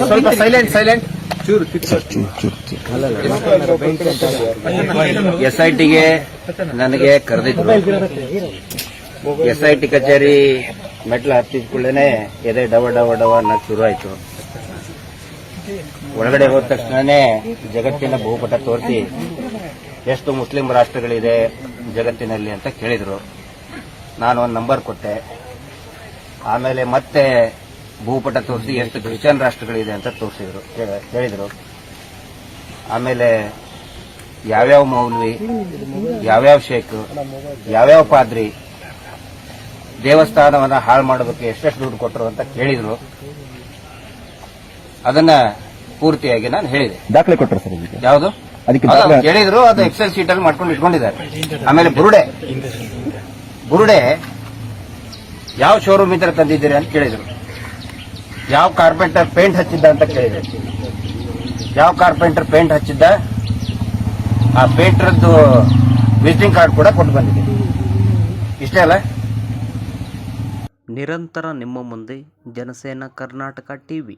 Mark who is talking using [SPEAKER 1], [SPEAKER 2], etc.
[SPEAKER 1] ಸ್ವಲ್ಪ silent silent
[SPEAKER 2] S I ಟಿಗೆ ನನಗೆ ಕರೆದಿದ್ರು. ಎಸ್ ಐ ಟಿ ಕಚೇರಿ ಮೆಟ್ಲು ಹತ್ತಿದ ಕೂಡಲೇ ಎದೆ ಡವ ಡವ ಡವ ಅನ್ನೋದು ಶುರು ಆಯ್ತು. ಒಳಗಡೆ ಹೋದ ತಕ್ಷಣನೇ ಜಗತ್ತಿನ ಭೂಪಟ ತೋರಿಸಿ ಎಷ್ಟು ಮುಸ್ಲಿಂ ರಾಷ್ಟ್ರಗಳಿದೆ ಜಗತ್ತಿನಲ್ಲಿ ಅಂತ ಕೇಳಿದ್ರು. ನಾನು ಒಂದು ನಂಬರ್ ಕೊಟ್ಟೆ. ಆಮೇಲೆ ಮತ್ತೆ ಭೂಪಟ ತೋರಿಸಿ ಎಷ್ಟು ಕ್ರಿಶ್ಚಿಯನ್ ರಾಷ್ಟ್ರಗಳಿದೆ ಅಂತ ತೋರಿಸಿದ್ರು. ಹೇಳಿದರು. ಆಮೇಲೆ ಯಾವ್ಯಾವ ಮೌಲ್ವಿ ಯಾವ್ಯಾವ ಶೇಖ್ ಯಾವ್ಯಾವ ಪಾದ್ರಿ ದೇವಸ್ಥಾನವನ್ನ ಹಾಳು ಮಾಡೋದಕ್ಕೆ ಎಷ್ಟೆಷ್ಟು ದುಡ್ಡು ಕೊಟ್ಟರು ಅಂತ ಕೇಳಿದರು. ಅದನ್ನ ಪೂರ್ತಿಯಾಗಿ ನಾನು ಹೇಳಿದೆ.
[SPEAKER 3] ದಾಖಲೆ ಕೊಟ್ಟರು ಸರ್
[SPEAKER 2] ಯಾವುದು?
[SPEAKER 3] ಅದಕ್ಕೆ
[SPEAKER 2] ಕೇಳಿದ್ರು ಅದು ಎಕ್ಸೆಲ್ ಶೀಟ್ ಅಲ್ಲಿ ಮಾಡ್ಕೊಂಡು ಇಟ್ಕೊಂಡಿದ್ದಾರೆ. ಆಮೇಲೆ ಬುರುಡೆ. ಬುರುಡೆ ಯಾವ ಶೋರೂಮ್ ಇದ್ರೆ ತಂದಿದ್ದೀರಿ ಅಂತ ಕೇಳಿದ್ರು. ಯಾವ ಕಾರ್ಪೆಂಟರ್ ಪೇಂಟ್ ಹಚ್ಚಿದ್ದ ಅಂತ ಕೇಳಿದ್ರು. ಯಾವ ಕಾರ್ಪೆಂಟರ್ ಪೇಂಟ್ ಹಚ್ಚಿದ್ದ? ಆ ಪೇಂಟರ್ದು ವಿಸಿಟಿಂಗ್ ಕಾರ್ಡ್ ಕೂಡ ಕೊಟ್ಟು ಬಂದಿದೆ. ಇಷ್ಟೇ ಅಲ್ಲ?
[SPEAKER 4] ನಿರಂತರ ನಿಮ್ಮ ಮುಂದೆ ಜನಸೇನಾ ಕರ್ನಾಟಕ ಟಿವಿ.